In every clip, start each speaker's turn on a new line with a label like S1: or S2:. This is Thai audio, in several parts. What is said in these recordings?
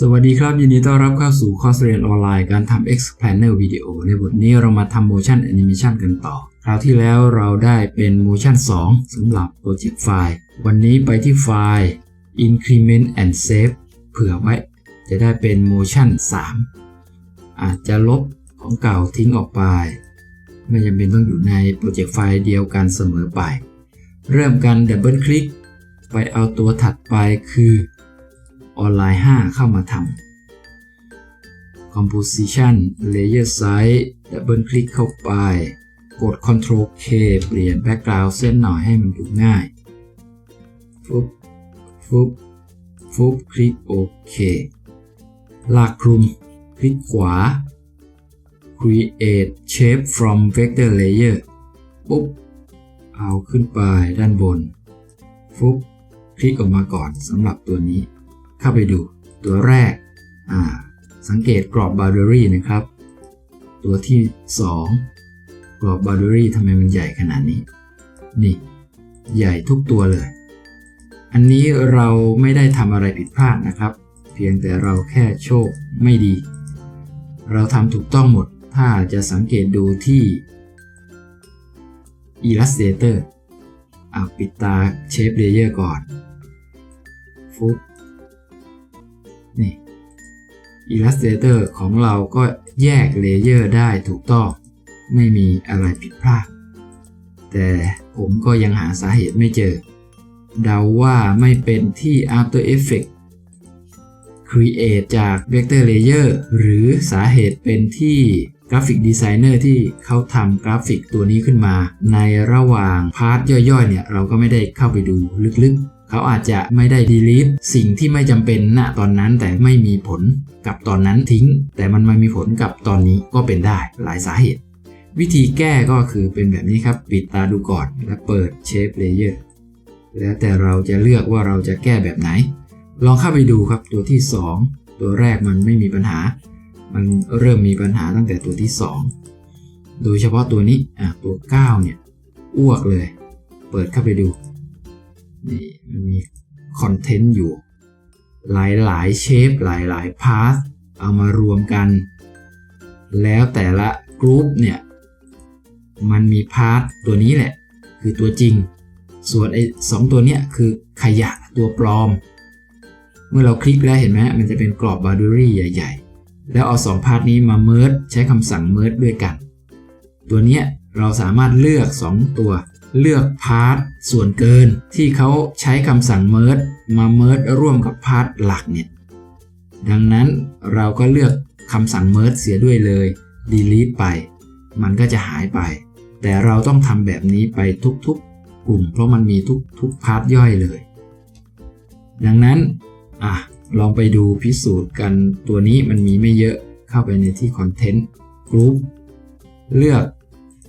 S1: สวัสดีครับ ยินดีต้อนรับเข้าสู่คอร์สเรียนออนไลน์การทำ Explainer Video ในบทนี้เรามาทำ Motion Animation กันต่อ คราวที่แล้วเราได้เป็น Motion 2สำหรับโปรเจกต์ไฟล์วันนี้ไปที่ไฟล์ Increment and Save เผื่อไว้ จะได้เป็น Motion 3 อาจจะลบของเก่าทิ้งออกไป ไม่จำเป็นต้องอยู่ในโปรเจกต์ไฟล์เดียวกันเสมอไป เริ่มกันดับเบิลคลิกไปเอาตัวถัดไปคือ ออนไลน์ 5 เข้ามาทำ Composition Layer Size ดับเบิลคลิกเข้าไป กด Ctrl K เปลี่ยน Background เส้นหน่อยให้มันดูง่ายฟุบฟุบฟุบคลิกโอเค ลากคลุม คลิกขวา Create Shape from Vector Layer ปุ๊บ เอาขึ้นไปด้านบน ฟุบคลิกออกมาก่อนสำหรับตัวนี้ เข้าไปดู ตัวแรก สังเกตกรอบ boundary นะครับ ตัวที่ 2 กรอบ boundary ทำไมมันใหญ่ขนาดนี้ นี่ ใหญ่ทุกตัวเลย อันนี้เราไม่ได้ทำอะไรผิดพลาดนะครับ เพียงแต่เราแค่โชคไม่ดี เราทำถูกต้องหมด ถ้าจะสังเกตดูที่ Illustrator อ่าปิดตา Shape Layer ก่อนฟุ๊บ นี่ Illustrator ของเราก็แยกเลเยอร์ได้ถูกต้อง ไม่มีอะไรผิดพลาด แต่ผมก็ยังหาสาเหตุไม่เจอ เดาว่าไม่เป็นที่ After Effects Create จาก Vector Layer หรือสาเหตุเป็นที่กราฟิกดีไซเนอร์ที่เขาทำกราฟิกตัวนี้ขึ้นมา ในระหว่างพาร์ทย่อยๆเนี่ยเราก็ไม่ได้เข้าไปดูลึกๆ เขาอาจจะไม่ได้ delete สิ่งที่ไม่จำเป็นณตอนนั้นแต่ไม่มีผลกับตอนนั้นทิ้ง แต่มันมามีผลกับตอนนี้ก็เป็นได้หลายสาเหตุ วิธีแก้ก็คือเป็นแบบนี้ครับ ปิดตาดูก่อน แล้วเปิด Shape Layer แล้วแต่เราจะเลือกว่าเราจะแก้แบบไหน ลองเข้าไปดูครับตัวที่ 2 ตัวแรกมันไม่มีปัญหา มันเริ่มมีปัญหาตั้งแต่ตัวที่ 2 โดยเฉพาะตัวนี้อะตัว 9 เนี่ยอ้วกเลย เปิดเข้าไปดูนี่ มีคอนเทนต์อยู่ หลายหลายเชฟหลายหลายพาสเอามารวมกัน แล้วแต่ละกรุ๊ปเนี่ย มันมีพาร์ทตัวนี้แหละ คือตัวจริง ส่วนไอ้สองตัวเนี้ยคือขยะตัวปลอม เมื่อเราคลิกแล้วเห็นไหมมันจะเป็นกรอบ boundary ใหญ่ ๆ แล้วเอาสองพาร์ทนี้มาเมิร์ดใช้คำสั่งเมิร์ด้วยกัน ตัวเนี้ยเราสามารถเลือก 2 ตัว เลือกพาร์ทส่วนเกิน ที่เขาใช้คำสั่งเมิร์มาเมิร์ร่วมกับพาร์ทหลักเนี่ย ดังนั้นเราก็เลือกคำสั่งเมิร์เสียด้วยเลย delete ไป มันก็จะหายไป แต่เราต้องทำแบบนี้ไปทุกๆ กลุ่ม เพราะมันมีทุกทุกพาร์ทย่อยเลย ดังนั้น อะ ลองไปดูพิสูจน์กันตัวนี้มันมีไม่เยอะเข้าไปในที่ Content Group เลือก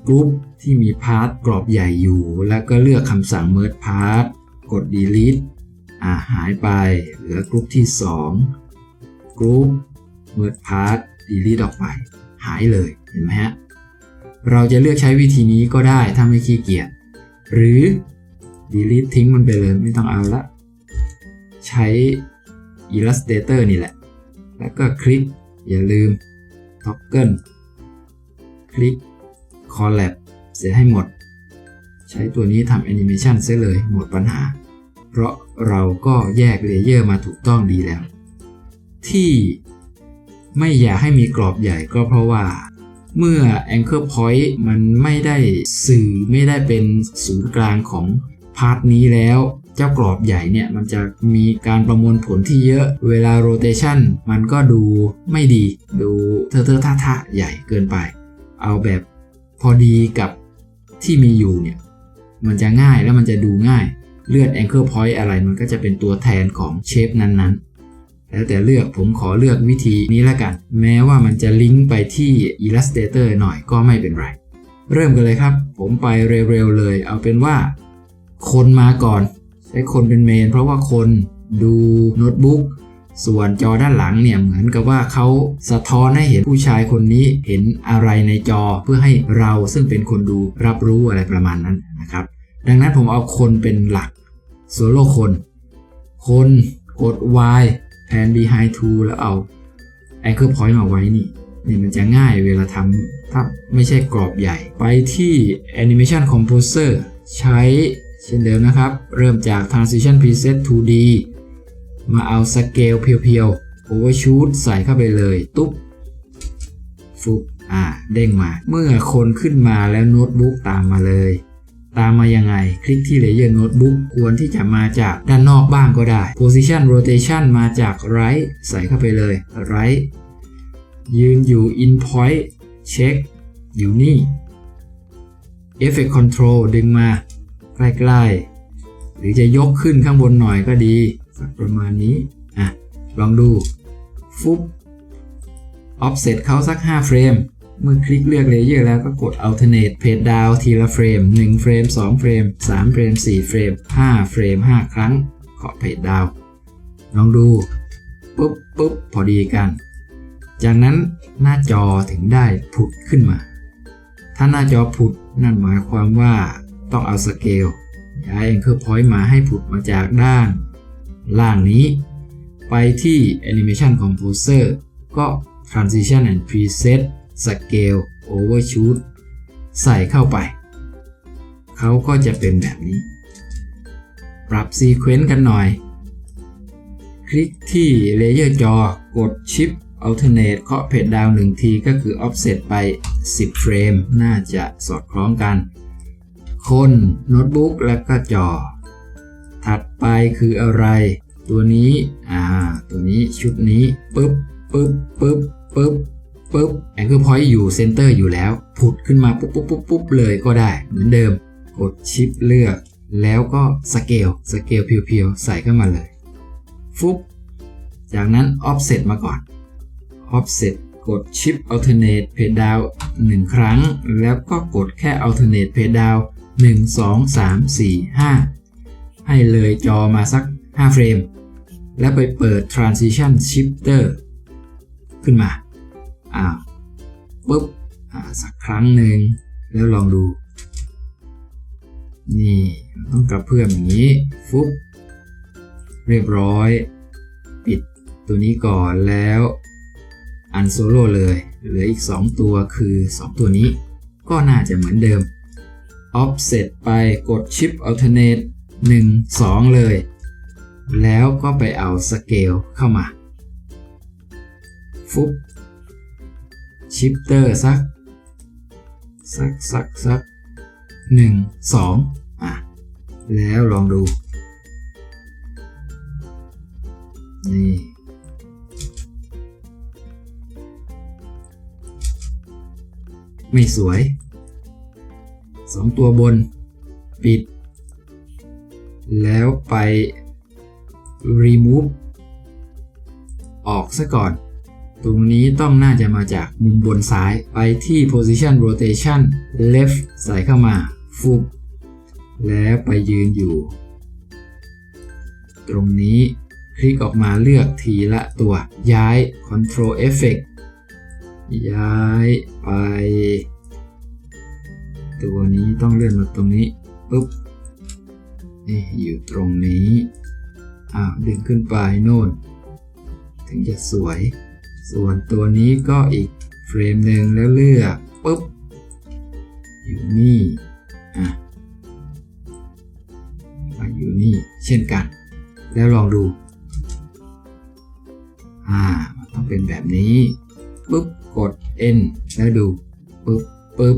S1: กรุ๊ปที่มีพาร์ทกรอบใหญ่อยู่ แล้วก็เลือกคำสั่ง merge part กด delete อะหายไป เหลือกรุ๊ปที่ 2 กรุ๊ป merge part delete ออกไป หายเลย เห็นไหมฮะ เราจะเลือกใช้วิธีนี้ก็ได้ถ้าไม่ขี้เกียจ หรือ delete ทิ้งมันไปเลยไม่ต้องเอาละ ใช้ Illustrator นี่แหละ แล้วก็คลิก อย่าลืม toggle คลิก collab เสียให้หมด ใช้ตัวนี้ทำแอนิเมชันเสียเลยหมดปัญหา เพราะเราก็แยกเลเยอร์มาถูกต้องดีแล้ว ที่ไม่อยากให้มีกรอบใหญ่ก็เพราะว่า เมื่อ Anchor Point มันไม่ได้สื่อไม่ได้เป็นศูนย์กลางของพาร์ทนี้แล้วเจ้ากรอบใหญ่เนี่ยมันจะมีการประมวลผลที่เยอะเวลาโรเตชันมันก็ดูไม่ดี ดูเทอะเทอะท่าท่าใหญ่เกินไป เอาแบบ พอดีกับที่มีอยู่เนี่ย มันจะง่ายแล้วมันจะดูง่าย เลือด Anchor Point อะไรมันก็จะเป็นตัวแทนของเชฟนั้นๆ แล้วแต่เลือกผมขอเลือกวิธีนี้ละกัน แม้ว่ามันจะลิงก์ไปที่ Illustrator หน่อยก็ไม่เป็นไร เริ่มกันเลยครับ ผมไปเร็วๆเลย เอาเป็นว่า คนมาก่อน ใช้คนเป็นเมน เพราะว่าคนดูโน้ตบุ๊ก ส่วนจอด้านหลังเนี่ยเหมือนกับว่าเขาสะท้อนให้เห็นผู้ชายคนนี้เห็นอะไรในจอเพื่อให้เราซึ่งเป็นคนดูรับรู้อะไรประมาณนั้นนะครับ ดังนั้นผมเอาคนเป็นหลักโซโล่คน คนกด Y แทน behind to แล้วเอา anchor point มาไว้นี่นี่มันจะง่ายเวลาทำถ้าไม่ใช่กรอบใหญ่ ไปที่ animation composer ใช้เช่นเดิมนะครับ เริ่มจาก transition preset 2D มาเอา scale เพียวๆ overshoot ใส่เข้าไปเลย ตุ๊บฟุบอ่า เด้งมา เมื่อคนขึ้นมาแล้วโน้ตบุ๊กตามมาเลย ตามมายังไง คลิกที่ Layer Notebook ควรที่จะมาจากด้านนอกบ้างก็ได้ Position Rotation มาจาก Right ใส่เข้าไปเลย Right ยืนอยู่ In Point เช็คอยู่นี่ Effect Control ดึงมา ใกล้ๆ หรือจะยกขึ้นข้างบนหน่อยก็ดี สักประมาณนี้อะลองดูฟุบ offset เขาสัก 5 เฟรม เมื่อคลิกเลือกเลเยอร์แล้วก็กด alternate page down ทีละเฟรม 1 เฟรม 2 เฟรม 3 เฟรม 4 เฟรม 5 เฟรม 5 ครั้งเคาะ page down ลองดูปุ๊บปุ๊บพอดีกัน จากนั้นหน้าจอถึงได้ผุดขึ้นมา ถ้าหน้าจอผุดนั่นหมายความว่าต้องเอาสเกลย้าย anchor point มาให้ผุดมาจากด้าน ล่างนี้ ไปที่ animation composer ก็ transition and preset scale overshoot ใส่เข้าไป เขาก็จะเป็นแบบนี้ ปรับ sequence กันหน่อย คลิกที่ layer จอ กด shift alternate เคาะเพจดาวหนึ่งทีก็คือ offset ไป 10 เฟรม น่าจะสอดคล้องกัน คน โน้ตบุ๊กและก็จอ ไปคืออะไร ตัวนี้อ่าตัวนี้ชุดนี้ปึ๊บปึ๊บปึ๊บปึ๊บปึ๊บแองเกิลพอยต์อยู่เซนเตอร์อยู่แล้ว ผุดขึ้นมาปุ๊บปุ๊บปุ๊บปุ๊บเลยก็ได้ เหมือนเดิม กดชิปเลือก แล้วก็สเกลสเกลเพียวๆ ใส่เข้ามาเลย ฟุบจากนั้น offset มาก่อน offset กด shift alternate page down 1ครั้ง แล้วก็กดแค่ alternate page down 1 2 3 4 5 ให้เลยจอมาสัก 5 เฟรม แล้วไปเปิด transition shifter ขึ้นมาอ้าวปุ๊บ อ่า สักครั้งหนึ่ง แล้วลองดู นี่ ต้องกระเพื่อมอย่างนี้ ฟุบ เรียบร้อย ปิดตัวนี้ก่อนแล้ว อันโซโล่เลย เหลืออีก 2 ตัวคือ 2 ตัวนี้ ก็น่าจะเหมือนเดิม offset ไปกด shift alternate 1 2 เลย แล้วก็ไปเอา scale เข้ามา ฟุบ shifter สัก สักสักสัก1 2อะ แล้วลองดู นี่ ไม่สวยสองตัวบน ปิด แล้วไป remove ออกซะก่อน ตรงนี้ต้องน่าจะมาจากมุมบนซ้ายไปที่ position rotation left ใส่เข้ามาฟุบแล้วไปยืนอยู่ ตรงนี้คลิกออกมาเลือกทีละตัวย้าย control effect ย้ายไป ตัวนี้ต้องเลื่อนมาตรงนี้ปุ๊บ นี่อยู่ตรงนี้อ้าวดึงขึ้นไปโน่น ถึงจะสวย ส่วนตัวนี้ก็อีกเฟรมหนึ่งแล้วเลือกปุ๊บ อยู่นี่อะมาอยู่นี่เช่นกัน แล้วลองดู อ่ามันต้องเป็นแบบนี้ปุ๊บกด N แล้วดูปุ๊บปุ๊บ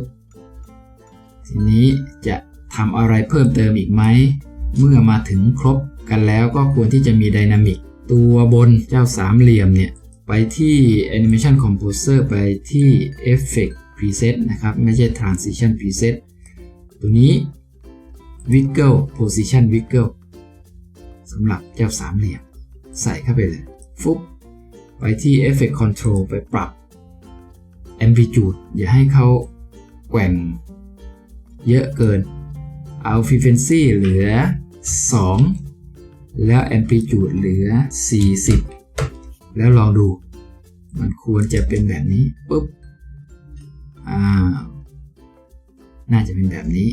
S1: ทีนี้จะทำอะไรเพิ่มเติมอีกไหม เมื่อมาถึงครบกันแล้วก็ควรที่จะมีไดนามิกตัวบนเจ้าสามเหลี่ยมเนี่ย ไปที่ Animation Composer ไปที่ Effect Preset นะครับ ไม่ใช่ Transition Preset ตัวนี้ Wiggle Position Wiggle สำหรับเจ้าสามเหลี่ยม ใส่เข้าไปเลย ฟุ๊บไปที่ Effect Control ไปปรับ Amplitude อย่าให้เขาแกว่งเยอะเกิน เอา Frequency เหลือ 2 แล้ว Amplitude เหลือ 40 แล้วลองดู มันควรจะเป็นแบบนี้ปุ๊บอ้าน่าจะเป็นแบบนี้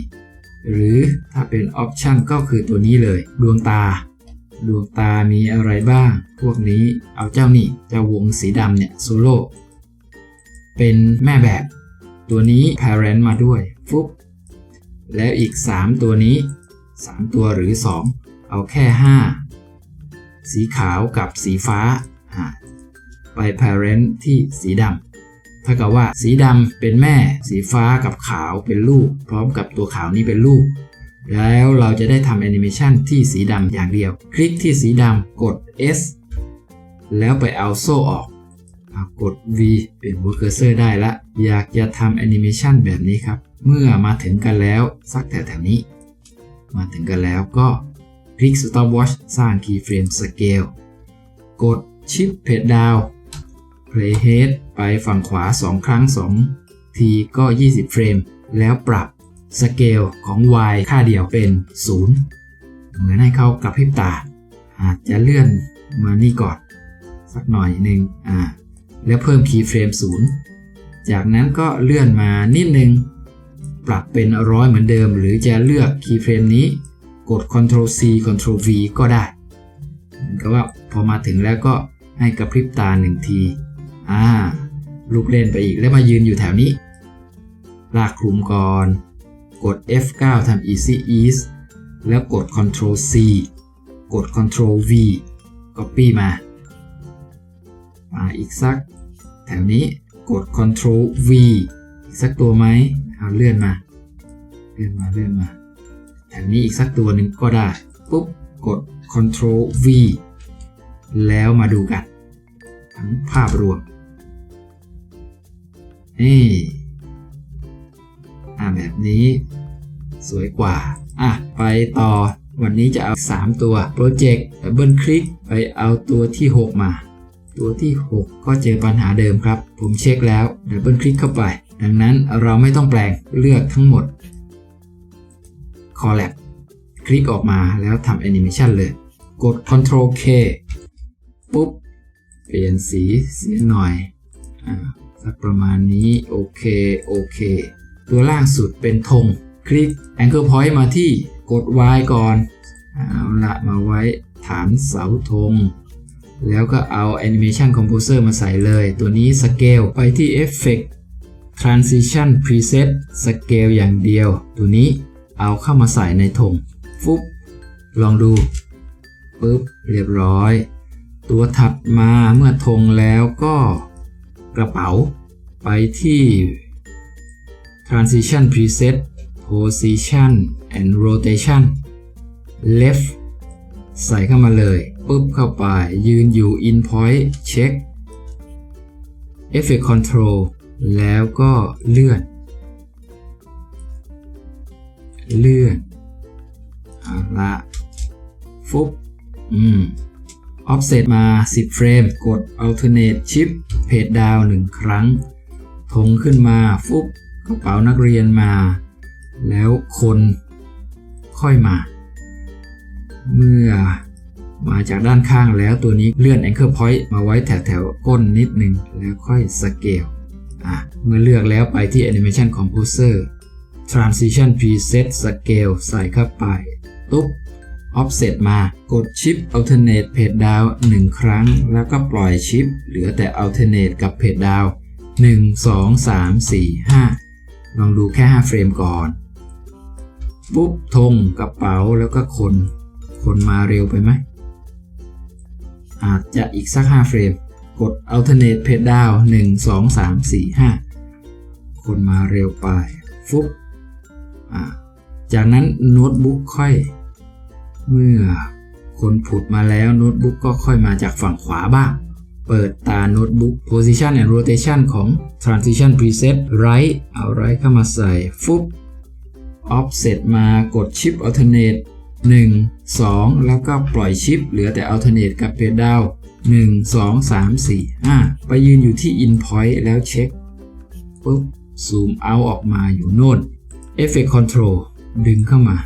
S1: หรือถ้าเป็น Option ก็คือตัวนี้เลย ดวงตา ดวงตามีอะไรบ้าง พวกนี้เอาเจ้านี่เจ้าวงสีดำเนี่ยโซโล่เป็นแม่แบบตัวนี้ parent มาด้วยฟุ๊บแล้วอีก 3 ตัวนี้ 3 ตัวหรือ 2 เอาแค่ 5 สีขาวกับสีฟ้าอ่าไป parent ที่สีดำถ้ากับว่าสีดำเป็นแม่ สีฟ้ากับขาวเป็นลูก พร้อมกับตัวขาวนี้เป็นลูก แล้วเราจะได้ทำแอนิเมชันที่สีดำอย่างเดียว คลิกที่สีดำกด S แล้วไปเอาโซ่ออกอากด V เป็นหัวเคอร์เซอร์ได้ละ อยากจะทำแอนิเมชันแบบนี้ครับ เมื่อมาถึงกันแล้ว สักแถวนี้ มาถึงกันแล้วก็คลิก stopwatch สร้าง keyframe scale กด shift page down playhead ไปฝั่งขวา 2 ครั้ง 2 ทีก็ 20 เฟรม แล้วปรับสเกลของ y ค่าเดียวเป็น 0 เหมือนให้เขากระพริบตา อาจจะเลื่อนมานี่ก่อน สักหน่อยหนึ่งอ่า แล้วเพิ่มคีย์เฟรม0 จากนั้นก็เลื่อนมานิดนึง ปรับเป็นร้อยเหมือนเดิม หรือจะเลือกคีย์เฟรมนี้ กด Ctrl C Ctrl V ก็ได้เหมือนกับว่าพอมาถึงแล้วก็ให้กระพริบตาหนึ่งทีอ่าลูกเล่นไปอีกแล้วมายืนอยู่แถวนี้ ลากคลุมก่อน กด F9 ทำ Easy Ease แล้วกด Ctrl C กด Ctrl V Copy มา มาอีกสัก แถวนี้กด Ctrl V อีกสักตัวไหม เอาเลื่อนมา เลื่อนมาเลื่อนมาแถวนี้อีกสักตัวหนึ่งก็ได้ ปุ๊บ กด Ctrl V แล้วมาดูกัน ทั้งภาพรวม นี่อ่าแบบนี้สวยกว่า อะ ไปต่อ วันนี้จะเอา 3 ตัวโปรเจกต์ดับเบิลคลิกไปเอาตัวที่ 6 มา ตัวที่ 6 ก็เจอปัญหาเดิมครับ ผมเช็คแล้วดับเบิลคลิกเข้าไป ดังนั้นเราไม่ต้องแปลงเลือกทั้งหมด Collab คลิกออกมาแล้วทำแอนิเมชันเลย กด Ctrl K ปุ๊บ เปลี่ยนสีเสียหน่อยอสักประมาณนี้ โอเค โอเค ตัวล่างสุดเป็นธงคลิก Anchor Point มาที่กด Y ก่อนเอาละมาไว้ฐานเสาธง แล้วก็เอา Animation Composer มาใส่เลย ตัวนี้ Scale ไปที่ Effect Transition Preset Scale อย่างเดียว ตัวนี้เอาเข้ามาใส่ในธงฟุ๊บลองดูปุ๊บเรียบร้อย ตัวถัดมาเมื่อธงแล้วก็กระเป๋าไปที่ Transition Preset Position and Rotation Left ใส่เข้ามาเลยปุ๊บเข้าไปยืนอยู่ In Point Check Effect Control แล้วก็เลื่อน เลื่อนเอาละฟุบอืม Offset มา 10 เฟรม กด Alternate Shift Page Down 1ครั้งทงขึ้นมา ฟุบกระเป๋านักเรียนมา แล้วคนค่อยมา เมื่อมาจากด้านข้างแล้วตัวนี้เลื่อน Anchor Point มาไว้แถวแถวก้นนิดหนึ่งแล้วค่อยสเกล เมื่อเลือกแล้วไปที่ Animation Composer Transition Preset Scale ใส่เข้าไป ตุ๊บ Offset มากด Shift Alternate Page Down 1 ครั้ง แล้วก็ปล่อย Shift เหลือแต่ Alternate กับ Page Down 1 2 3 4 5 ลองดูแค่ 5 เฟรมก่อน ปุ๊บธงกระเป๋าแล้วก็คน คนมาเร็วไปไหมอาจจะอีกสัก 5 เฟรม กด alternate page down 1 2 3 4 5 คนมาเร็วไป ฟุบจากนั้นโน้ตบุ๊กค่อย เมื่อคนผุดมาแล้วโน้ตบุ๊กก็ค่อยมาจากฝั่งขวาบ้าง เปิดตาโน้ตบุ๊ก position and rotation ของ transition preset right เอา right เข้ามาใส่ ฟุบ offset มากด shift alternate 1 2 แล้วก็ปล่อย shift เหลือแต่ alternate กับ page down 1 2 3 4 5ไปยืนอยู่ที่ in point แล้วเช็คปุ๊บ zoom out ออกมาอยู่โน่น effect control ดึงเข้ามา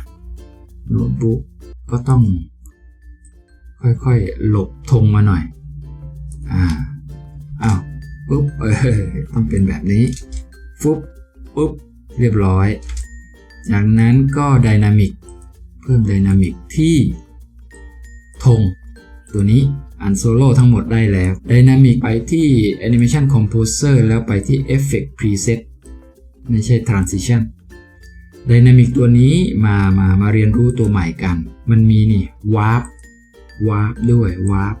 S1: โน้ตบุ๊กก็ต้อง ค่อยๆ หลบธงมาหน่อย อ่า อ้าวปุ๊บ เออต้องเป็นแบบนี้ ฟุบปุ๊บ เรียบร้อย จากนั้นก็ไดนามิก เพิ่มไดนามิกที่ธง ตัวนี้อันโซโล่ทั้งหมดได้แล้ว Dynamic ไปที่ Animation Composer แล้วไปที่ Effect Preset ไม่ใช่ Transition Dynamic ตัวนี้มามามาเรียนรู้ตัวใหม่กัน มันมีนี่ Warp Warp ด้วย Warp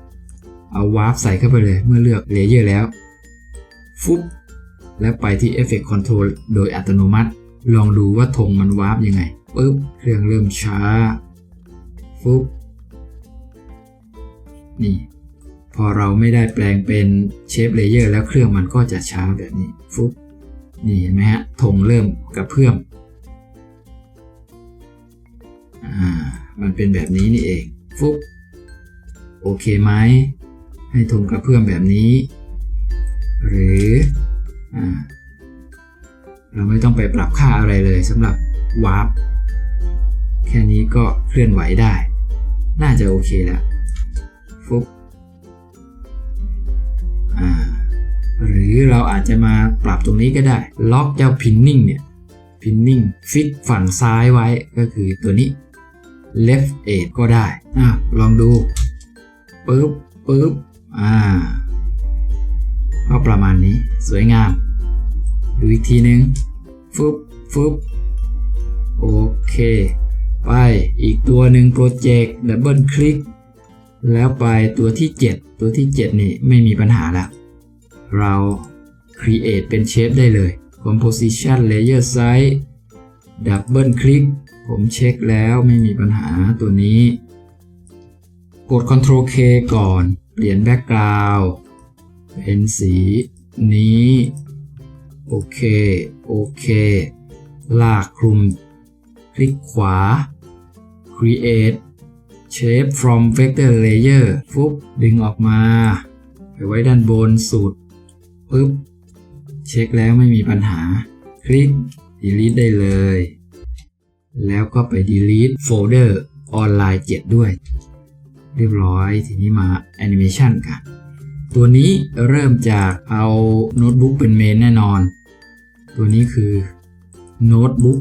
S1: เอา Warp ใส่เข้าไปเลยเมื่อเลือก Layer แล้ว ฟุ๊บแล้วไปที่ Effect Control โดยอัตโนมัติ ลองดูว่าธงมันวาร์ปยังไงปึ๊บเครื่องเริ่มช้า ฟุ๊บ นี่ พอเราไม่ได้แปลงเป็นเชฟเลเยอร์แล้วเครื่องมันก็จะช้าแบบนี้ฟุ๊บนี่เห็นไหมฮะธงเริ่มกระเพื่อมอ่ามันเป็นแบบนี้นี่เองฟุ๊บโอเคไหมให้ธงกระเพื่อมแบบนี้ หรืออ่าเราไม่ต้องไปปรับค่าอะไรเลยสำหรับวาร์ปแค่นี้ก็เคลื่อนไหวได้ น่าจะโอเคแล้ว ฟุบหรือเราอาจจะมาปรับตรงนี้ก็ได้ ล็อกเจ้าพินนิ่งเนี่ยพินนิ่งฟิตฝั่งซ้ายไว้ก็คือตัวนี้ left 8ก็ได้อะลองดูปึ๊บปึ๊บอ่าก็ประมาณนี้สวยงาม ดูอีกทีนึงฟึบฟึบโอเค ไปอีกตัวหนึ่งโปรเจกต์ดับเบิลคลิก แล้วไปตัวที่ 7 ตัวที่ 7 นี่ไม่มีปัญหาละเรา create เป็นเชฟได้เลย composition layer size ดับเบิลคลิกผมเช็คแล้วไม่มีปัญหาตัวนี้ กด Ctrl K ก่อน เปลี่ยน background เป็นสีนี้ โอเค โอเค ลากคลุม คลิกขวา create shape from vector layer ฟุบดึงออกมา ไปไว้ด้านบนสุดปึ๊บ เช็คแล้วไม่มีปัญหา คลิก delete ได้เลย แล้วก็ไป delete folder ออนไลน์7ด้วย เรียบร้อยทีนี้มา animation กันตัวนี้เริ่มจากเอาโน้ตบุ๊กเป็นเมนแน่นอน ตัวนี้คือโน้ตบุ๊ก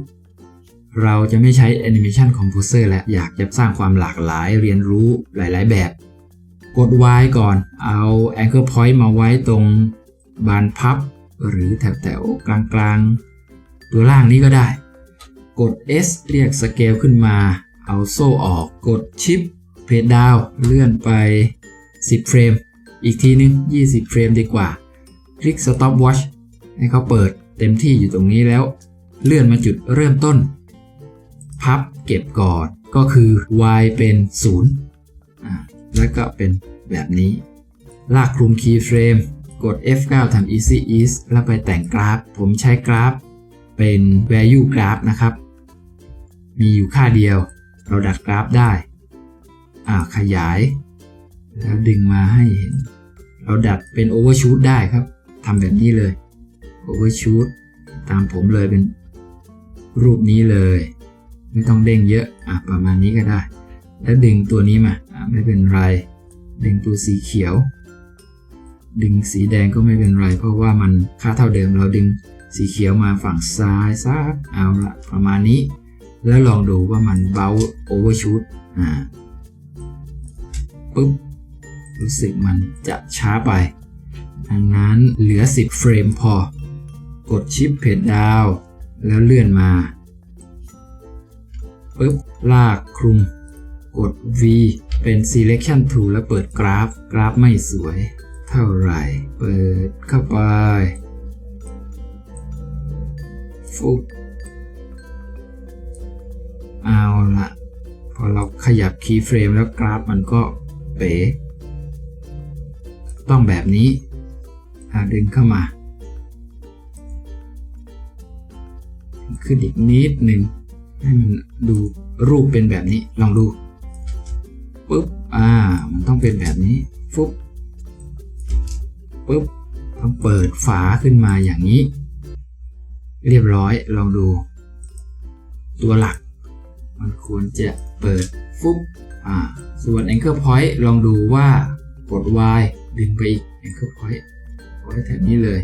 S1: เราจะไม่ใช้ Animation Composer แล้วอยากจะสร้างความหลากหลายเรียนรู้หลาย ๆ แบบ กด Y ก่อน เอา Anchor Point มาไว้ตรงบานพับ หรือแถวๆ กลางๆ ตัวล่างนี้ก็ได้ กด S เรียกสเกลขึ้นมา เอาโซ่ออกกดชิปเพดดาวเลื่อนไป 10 เฟรม อีกทีนึง 20 เฟรมดีกว่า คลิก stop watch ให้เขาเปิดเต็มที่อยู่ตรงนี้แล้ว เลื่อนมาจุดเริ่มต้น พับเก็บก่อนก็คือ y เป็น 0 แล้วก็เป็นแบบนี้ ลากคลุม keyframe กด F9 ทำ easy ease แล้วไปแต่งกราฟ ผมใช้กราฟเป็น value graph นะครับ มีอยู่ค่าเดียว เราดัดกราฟได้ อ่าขยาย แล้วดึงมาให้เห็น เราดัดเป็น overshoot ได้ครับ ทำแบบนี้เลย overshoot ตามผมเลยเป็นรูปนี้เลย ไม่ต้องเด้งเยอะอะประมาณนี้ก็ได้ แล้วดึงตัวนี้มาอะไม่เป็นไร ดึงตัวสีเขียว ดึงสีแดงก็ไม่เป็นไร เพราะว่ามันค่าเท่าเดิมเราดึงสีเขียวมาฝั่งซ้ายซักเอาละประมาณนี้ แล้วลองดูว่ามันเบา overshoot อ่าปุ๊บรู้สึกมันจะช้าไป ดังนั้นเหลือ 10 เฟรมพอ กดชิปเพจดาว แล้วเลื่อนมา ปุ๊บ ลากคลุม กด V เป็น selection tool แล้วเปิดกราฟ กราฟไม่สวย เท่าไหร่ เปิดเข้าไป ฟุบเอาละพอเราขยับคีย์เฟรมแล้วกราฟมันก็เป๋ต้องแบบนี้อ่าดึงเข้ามา ขึ้นอีกนิดหนึ่ง ให้มันดูรูปเป็นแบบนี้ลองดูปุ๊บอ่า มันต้องเป็นแบบนี้ฟุ๊บปุ๊บต้องเปิดฝาขึ้นมาอย่างนี้ เรียบร้อยลองดู ตัวหลัก มันควรจะเปิดฟุ๊บอ่า ส่วน Anchor Point ลองดูว่ากด Y ดึงไปอีก Anchor Point ไว้แถบนี้เลย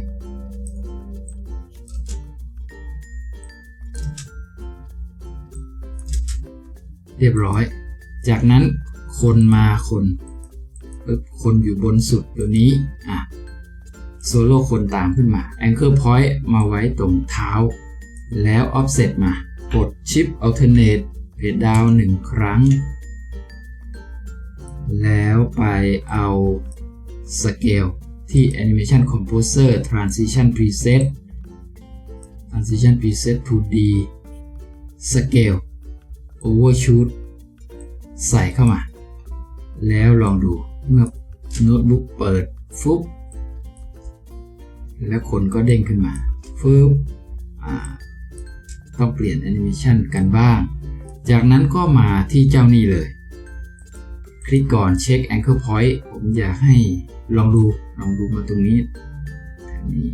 S1: เรียบร้อย จากนั้นคนมาคนคนอยู่บนสุดตัวนี้อะโซโล่คนตามขึ้นมา Anchor Point มาไว้ตรงเท้า แล้ว Offset มา กด Shift Alternate เพจดาวหนึ่งครั้ง แล้วไปเอา Scale ที่ Animation Composer Transition Preset Transition Preset 2D Scale Overshoot ใส่เข้ามา แล้วลองดูเมื่อโน้ตบุ๊กเปิดฟุบแล้วคนก็เด้งขึ้นมาฟึบต้องเปลี่ยนแอนิเมชันกันบ้าง จากนั้นก็มาที่เจ้านี่เลย คลิกก่อนเช็ค Anchor Point ผมอยากให้ลองดูลองดูมาตรงนี้แถวนี้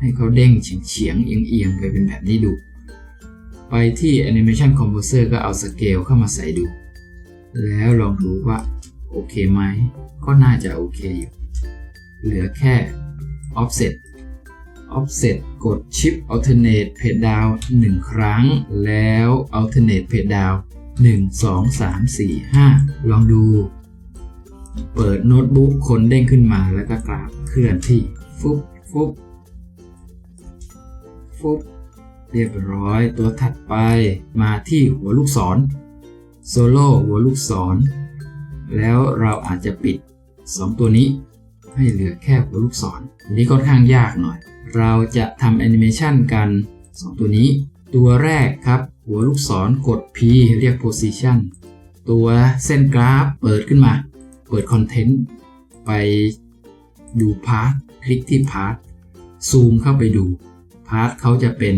S1: ให้เขาเด้งเฉียงเอียงเอียงๆไปเป็นแบบนี้ดู ไปที่ Animation Composer ก็เอา Scale เข้ามาใส่ดู แล้วลองดูว่าโอเคไหม ก็น่าจะโอเคอยู่ เหลือแค่ Offset Offset กด Shift Alternate Page Down 1 ครั้ง แล้ว Alternate Page Down 1 2 3 4 5 ลองดู เปิดโน้ตบุ๊กคนเด้งขึ้นมาแล้วก็กราฟเคลื่อนที่ ฟุบฟุบฟุบ เรียบร้อย ตัวถัดไปมาที่หัวลูกศรโซโล่หัวลูกศร แล้วเราอาจจะปิด 2 ตัวนี้ให้เหลือแค่หัวลูกศรอันนี้ค่อนข้างยากหน่อย เราจะทำแอนิเมชันกัน 2 ตัวนี้ ตัวแรกครับ หัวลูกศรกด P เรียก position ตัวเส้นกราฟเปิดขึ้นมา เปิดคอนเทนต์ไปดูพาร์ทคลิกที่พาร์ทซูมเข้าไปดูพาร์ทเขาจะเป็น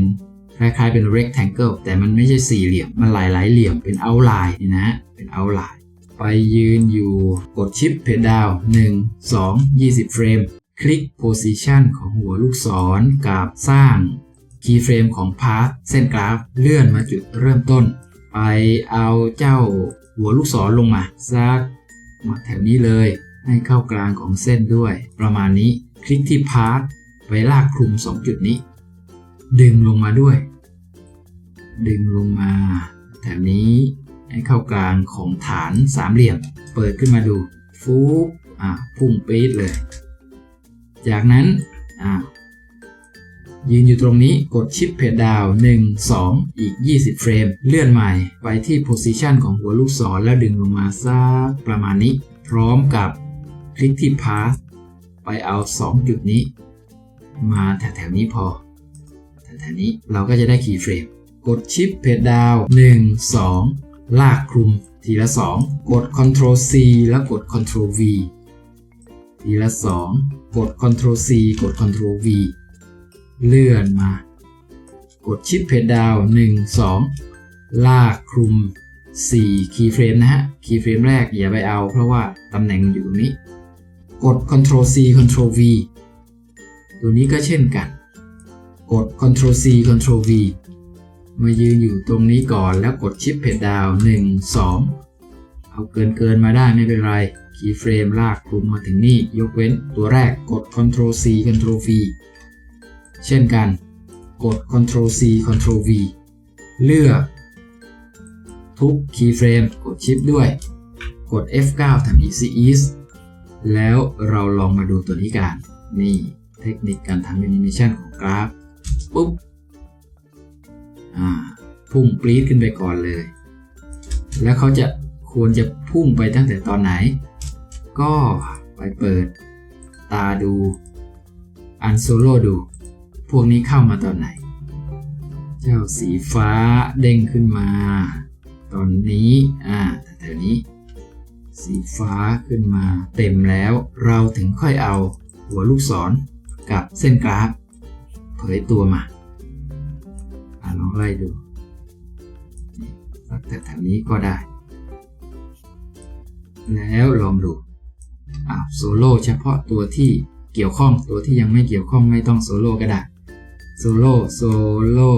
S1: คล้ายๆเป็น rectangle แต่มันไม่ใช่สี่เหลี่ยม มันหลายๆเหลี่ยมเป็น outline นี่นะ เป็น outline ไปยืนอยู่กดชิปเพดาว1 2 20 เฟรม คลิก position ของหัวลูกศรกับสร้าง keyframe ของพาร์ทเส้นกราฟ เลื่อนมาจุดเริ่มต้น ไปเอาเจ้าหัวลูกศรลงมาซักมาแถวนี้เลย ให้เข้ากลางของเส้นด้วย ประมาณนี้ คลิกที่พาร์ทไปลากคลุม 2 จุดนี้ ดึงลงมาด้วย ดึงลงมาแถวนี้ให้เข้ากลางของฐานสามเหลี่ยม เปิดขึ้นมาดู ฟูบอะพุ่งปี๊ดเลย จากนั้นอะยืนอยู่ตรงนี้กดชิปเพจดาว1 2 อีก 20 เฟรม เลื่อนใหม่ไปที่ position ของหัวลูกศรแล้วดึงลงมาสักประมาณนี้ พร้อมกับคลิกที่ path ไปเอา 2 จุดนี้ มาแถวๆนี้พอ แถวนี้ เราก็จะได้คีย์เฟรม กดชิปเพจดาว1 2 ลากคลุม ทีละ 2 กด Ctrl C แล้วกด Ctrl V ทีละ 2 กด Ctrl C กด Ctrl V เลื่อนมา กดชิปเพจดาว1 2 ลากคลุม 4 คีย์เฟรมนะฮะ คีย์เฟรมแรกอย่าไปเอาเพราะว่าตำแหน่งอยู่ตรงนี้ กด Ctrl C Ctrl V ตัวนี้ก็เช่นกัน กด Ctrl C Ctrl V มายืนอยู่ตรงนี้ก่อนแล้วกดชิปเพจดาว1 2เอาเกินเกินมาได้ไม่เป็นไร คีย์เฟรมลากคลุมมาถึงนี่ยกเว้นตัวแรกกด Ctrl C Ctrl V เช่นกัน กด Ctrl C Ctrl V เลือกทุกคีย์เฟรมกดชิปด้วย กด F9 ทำ Easy Ease แล้วเราลองมาดูตัวนี้กัน นี่เทคนิคการทำแอนิเมชันของกราฟ ปุ๊บอ่าพุ่งปรี๊ดขึ้นไปก่อนเลย แล้วเขาจะควรจะพุ่งไปตั้งแต่ตอนไหน ก็ไปเปิด ตาดู อันโซโล่ดู พวกนี้เข้ามาตอนไหน เจ้าสีฟ้าเด้งขึ้นมา ตอนนี้อ่าแถวๆนี้ สีฟ้าขึ้นมาเต็มแล้ว เราถึงค่อยเอาหัวลูกศรกับเส้นกราฟ เผยตัวมาอ่าลองไล่ดูนี่สักแถวๆนี้ก็ได้ แล้วลองดูอ้าวโซโล่เฉพาะตัวที่เกี่ยวข้องตัวที่ยังไม่เกี่ยวข้องไม่ต้องโซโล่ก็ได้โซโล่โซโล่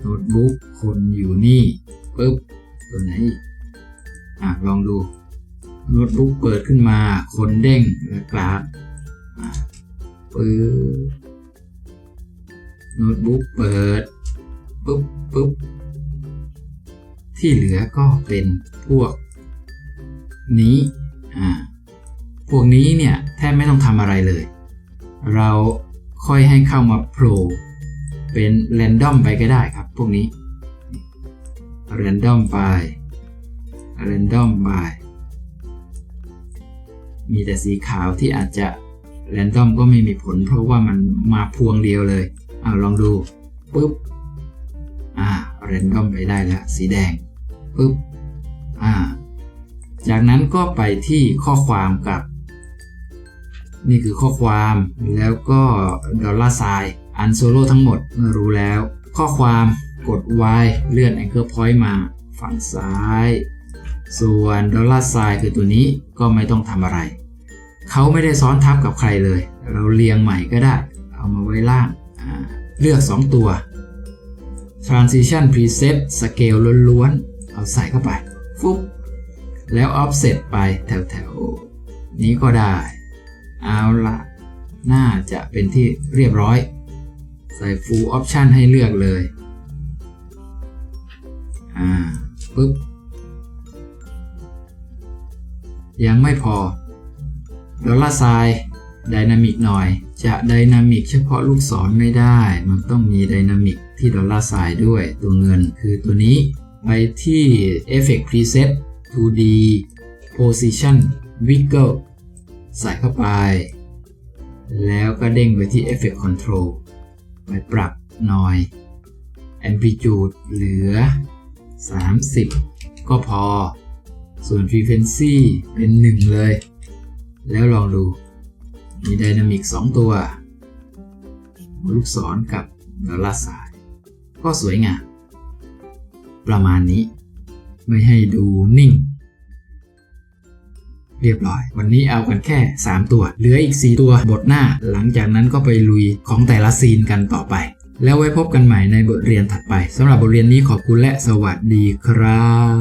S1: โน้ตบุ๊กคนอยู่นี่ปึ๊บตัวไหนอะลองดูโน้ตบุ๊กเปิดขึ้นมา คนเด้งและกราฟอะปึ๊บ โน้ตบุ๊กเปิดปึ๊บปึ๊บที่เหลือก็เป็นพวกนี้อ่าพวกนี้เนี่ยแทบไม่ต้องทำอะไรเลย เราค่อยให้เข้ามาโผล่เป็นแรนดอมไปก็ได้ครับ พวกนี้แรนดอมไปแรนดอมไปมีแต่สีขาวที่อาจจะแรนดอมก็ไม่มีผลเพราะว่ามันมาพวงเดียวเลย เอาลองดูปุ๊บอ่าแรนดอมไปได้แล้วสีแดงปุ๊บอ่าจากนั้นก็ไปที่ข้อความกับ นี่คือข้อความแล้วก็ดอลลาร์ไซน์อันโซโล่ทั้งหมดเมื่อรู้แล้ว ข้อความกด Y เลื่อน Anchor Point มาฝั่งซ้าย ส่วนดอลลาร์ไซน์คือตัวนี้ก็ไม่ต้องทำอะไร เขาไม่ได้ซ้อนทับกับใครเลย เราเรียงใหม่ก็ได้ เอามาไว้ล่าง เลือก 2 ตัว Transition Preset Scale ล้วนๆ เอาใส่เข้าไป ฟุ๊บ แล้ว Offset ไปแถวๆ นี้ก็ได้ เอาละ น่าจะเป็นที่เรียบร้อย ใส่ Full Option ให้เลือกเลย อ่า ปึ๊บ ยังไม่พอดอลลาร์ไซน์ไดนามิกหน่อย จะไดนามิกเฉพาะลูกศรไม่ได้ มันต้องมีไดนามิกที่ดอลลาร์ไซน์ด้วยตัวเงินคือตัวนี้ ไปที่ Effect Preset 2D Position Wiggle ใส่เข้าไป แล้วก็เด้งไปที่ Effect Control ไปปรับหน่อย Amplitude เหลือ 30 ก็พอ ส่วน Frequency เป็น 1 เลย แล้วลองดู มีไดนามิก 2 ตัว ลูกศรกับดอลลาร์สาย ก็สวยงาม ประมาณนี้ ไม่ให้ดูนิ่ง เรียบร้อย วันนี้เอากันแค่ 3 ตัว เหลืออีก 4 ตัวบทหน้า หลังจากนั้นก็ไปลุยของแต่ละซีนกันต่อไป แล้วไว้พบกันใหม่ในบทเรียนถัดไปสำหรับบทเรียนนี้ขอบคุณและสวัสดีครับ